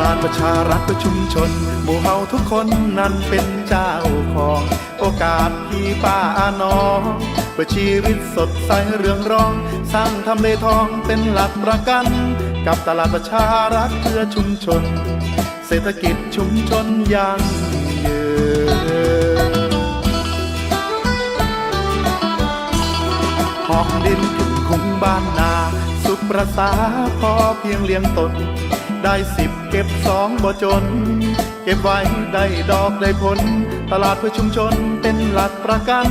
ลาดประชารัฐประชุมชน หมู่เฮาทุกคนนั้นเป็นเจ้าของ โอกาสพี่ป้าอาน้องเพื่อชีวิตสดใสเรืองรอง สร้างทำเลทองเป็นหลักประกัน กับตลาดประชารัฐเพื่อชุมชน เศรษฐกิจชุมชนยั่งยืนหองดินถึงคุ้งบ้านนา สุขประสาพอเพียงเลี้ยงตน ได้สิบเก็บสองบ่จน เก็บไว้ได้ดอกได้ผล ตลาดเพื่อชุมชนเป็นหลักประกัน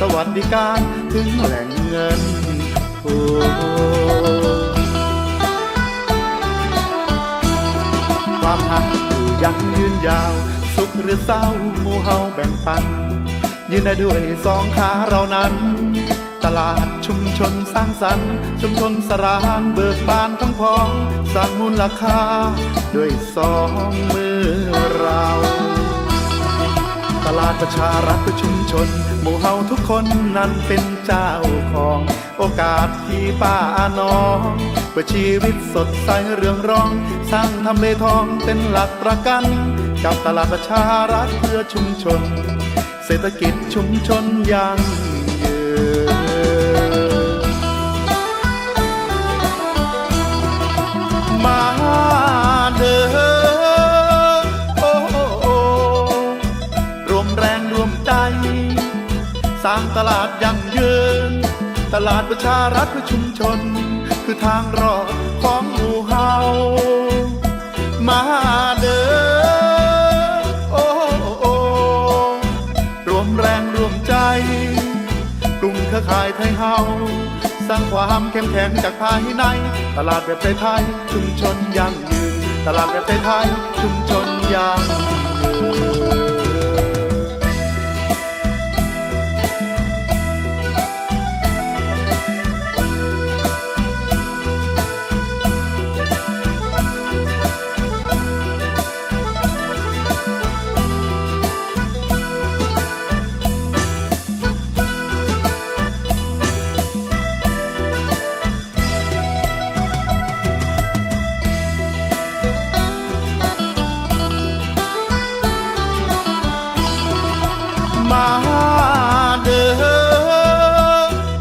สวัสดิการถึงแหล่งเงินโอ้ความหักอยู่ยังยืนยาว สุขหรือเศร้าหมู่เฮาแบ่งปัน ยืนได้ด้วยสองขาเรานั้น ตลาดชุมชนสร้างสรรค์ ชุมชนสรานเบิกบานทั้งพ้องสร้างมูลค่าด้วยสองมือเราตลาดประชารัฐเพื่อชุมชน หมู่เฮาทุกคนนั้นเป็นเจ้าของ โอกาสที่ป้าอาน้องเพื่อชีวิตสดใสเรื่องรอง สร้างทำเลทองเป็นหลักประกัน กับตลาดประชารัฐเพื่อชุมชน เศรษฐกิจชุมชนยั่งางตลาดยั่งยืน ตลาดประชารัฐเพื่อชุมชน คือทางรอดของหมู่เฮามาเด้อโอ้โอรวมแรงรวมใจ กลุ่มเครือข่ายไทยเฮาสร้างความเข้มแข็งจากภายใน ตลาดแบบไทยๆชุมชนยั่งยืน ตลาดแบบไทยๆชุมชนยั่ง มาเด้อ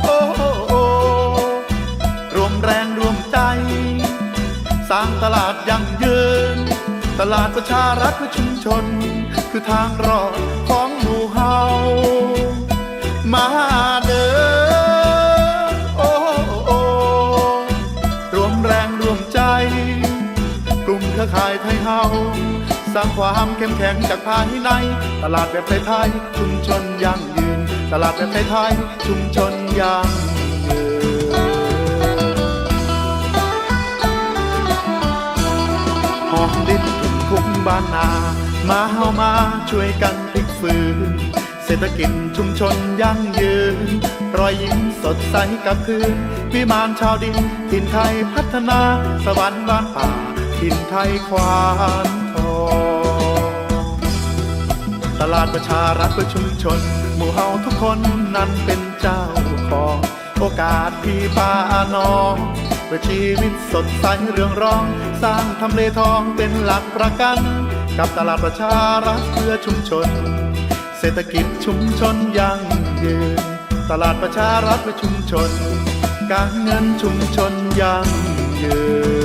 โอ้โอรวมแรงรวมใจ สร้างตลาดยั่งยืน ตลาดประชารัฐเพื่อชุมชน คือทางรอดของหมู่เฮามา รือข่ายไทยเฮาสร้างความเข้มแข็งจากภายใน ตลาดแบบไทยๆชุมชนยั่งยืน ตลาดแบบไทยๆชุมชนยั่งยืนหอมดินทุ่งคุ้มบ้านนา มาเฮามาช่วยกันพลิกฟื้นเศรษฐกิจชุมชนยั่งยืน รอยยิ้มสดใสกับคืน วิมานชาวดินถิ่นไทยพัฒนา สวรรค์บ้านป่า ถิ่นไทยควานทองตลาดประชารัฐเพื่อชุมชน หมู่เฮาทุกคนนั้นเป็นเจ้าของ โอกาสพี่ป้าน้องเพื่อชีวิตสดใสเรื่องร้อง สร้างทำเลทองเป็นหลักประกัน กับตลาดประชารัฐเพื่อชุมชน เศรษฐกิจชุมชนยั่งยืน ตลาดประชารัฐเพื่อชุมชน การเงินชุมชนยั่งยืน